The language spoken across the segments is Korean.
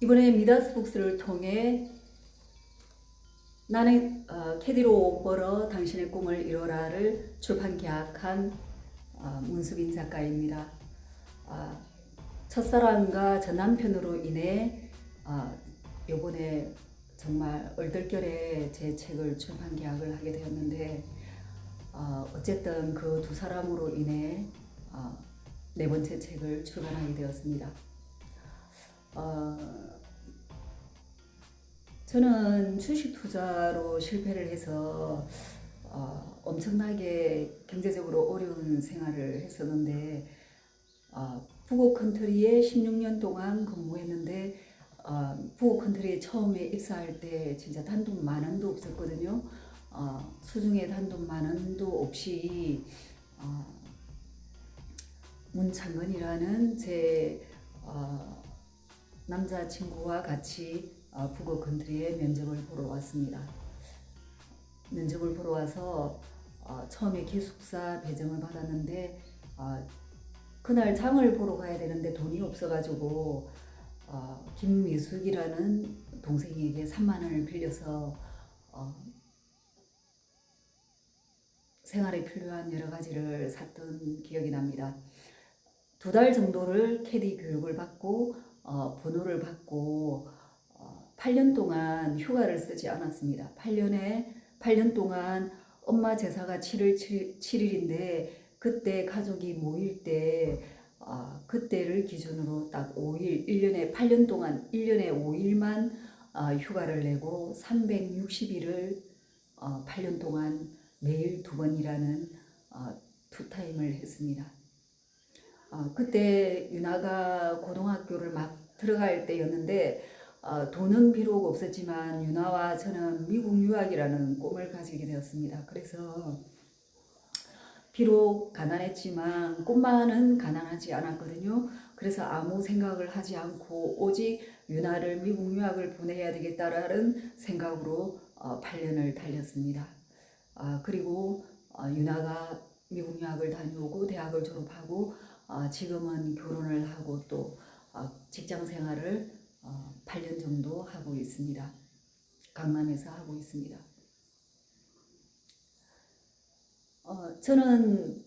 이번에 미다스 북스를 통해 나는 어, 캐디로 옷 벌어 당신의 꿈을 이뤄라를 출판 계약한 어, 문수빈 작가입니다. 아, 첫사랑과 전 남편으로 인해 아, 요번에 정말 얼떨결에 제 책을 출판 계약을 하게 되었는데 어, 어쨌든 그 두 사람으로 인해 어, 네 번째 책을 출간하게 되었습니다. 어, 저는 주식 투자로 실패를 해서 어, 엄청나게 경제적으로 어려운 생활을 했었는데 어, 북어 컨트리에 16년 동안 근무했는데 어, 북어 컨트리에 처음에 입사할 때 진짜 단돈 만 원도 없었거든요. 어, 수중에 단돈 만 원도 없이 어, 문창건이라는 제 어, 남자친구와 같이 어, 북어 컨트리에 면접을 보러 왔습니다. 면접을 보러 와서 어, 처음에 기숙사 배정을 받았는데 어, 그날 장을 보러 가야 되는데 돈이 없어가지고 어, 김미숙이라는 동생에게 3만 원을 빌려서 어, 생활에 필요한 여러 가지를 샀던 기억이 납니다. 두 달 정도를 캐디 교육을 받고 어, 번호를 받고 어, 8년 동안 휴가를 쓰지 않았습니다. 8년에 8년 동안 엄마 제사가 7일 7, 일 인데 그때 가족이 모일 때 어, 그때를 기준으로 딱 5일 1년에 8년 동안 1년에 5일만 어, 휴가를 내고 360일을 어, 8년 동안 매일 두번 일하는 어, 투타임을 했습니다. 어, 그때 유나가 고등학교를 막 들어갈 때였는데 어, 돈은 비록 없었지만 유나와 저는 미국 유학이라는 꿈을 가지게 되었습니다. 그래서 비록 가난했지만 꿈만은 가난하지 않았거든요. 그래서 아무 생각을 하지 않고 오직 유나를 미국 유학을 보내야 되겠다라는 생각으로 어, 8년을 달렸습니다. 아, 그리고 어, 유나가 미국 유학을 다녀오고 대학을 졸업하고 어, 지금은 결혼을 하고 또 어, 직장 생활을 어, 8년 정도 하고 있습니다. 강남에서 하고 있습니다. 어, 저는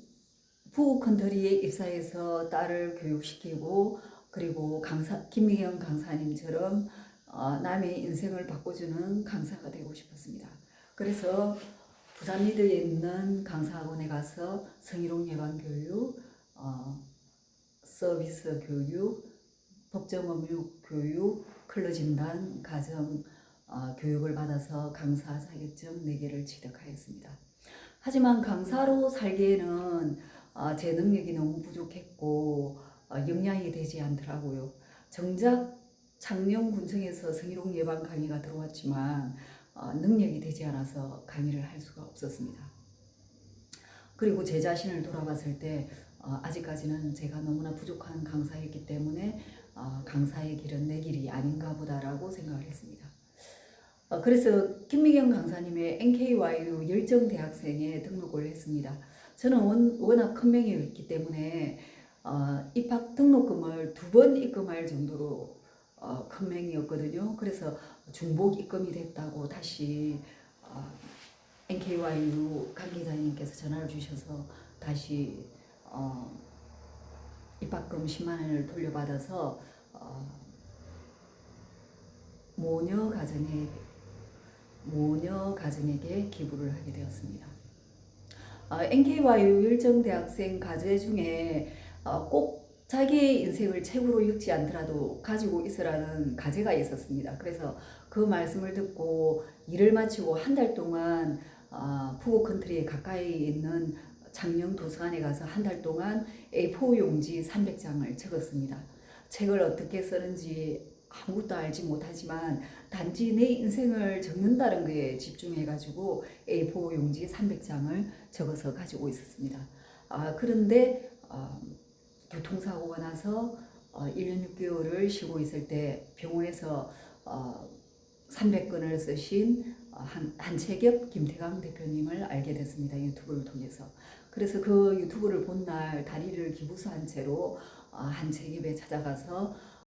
부호 컨트리에 입사해서 딸을 교육시키고 그리고 강사 김미경 강사님처럼 어, 남의 인생을 바꿔주는 강사가 되고 싶었습니다. 그래서 부산 리드에 있는 강사학원에 가서 성희롱 예방 교육, 어, 서비스 교육, 법정 업무 교육, 클러 진단, 가정 어, 교육을 받아서 강사 자격증 4개를 취득하였습니다. 하지만 강사로 살기에는 어, 제 능력이 너무 부족했고 어, 역량이 되지 않더라고요. 정작 창녕군청에서 성희롱 예방 강의가 들어왔지만 어, 능력이 되지 않아서 강의를 할 수가 없었습니다. 그리고 제 자신을 돌아봤을 때 어, 아직까지는 제가 너무나 부족한 강사였기 때문에 어, 강사의 길은 내 길이 아닌가 보다라고 생각을 했습니다. 어, 그래서 김미경 강사님의 NKYU 열정 대학생에 등록을 했습니다. 저는 원, 워낙 큰 명이었기 때문에 어, 입학 등록금을 두 번 입금할 정도로 어, 큰 명이었거든요. 그래서 중복 입금이 됐다고 다시 어, NKYU 관계자님께서 전화를 주셔서 다시 어, 입학금 10만 원을 돌려받아서 어, 모녀 가정에 모녀 가정에게 기부를 하게 되었습니다. 어, NKYU 열정 대학생 가제 중에 어, 꼭 자기의 인생을 책으로 읽지 않더라도 가지고 있으라는 가제가 있었습니다. 그래서 그 말씀을 듣고 일을 마치고 한 달 동안 어, 푸고 컨트리에 가까이 있는 장명 도서관에 가서 한 달 동안 A4 용지 300장을 적었습니다. 책을 어떻게 쓰는지 아무것도 알지 못하지만 단지 내 인생을 적는다는 거에 집중해가지고 A4 용지 300장을 적어서 가지고 있었습니다. 아, 그런데 어, 교통사고가 나서 어, 1년 6개월을 쉬고 있을 때 병원에서 어, 300건을 쓰신 어, 한, 한채겹 김태강 대표님을 알게 됐습니다. 유튜브를 통해서. 그래서 그 유튜브를 본 날 다리를 기부수한 채로 어, 한채겹에 찾아가서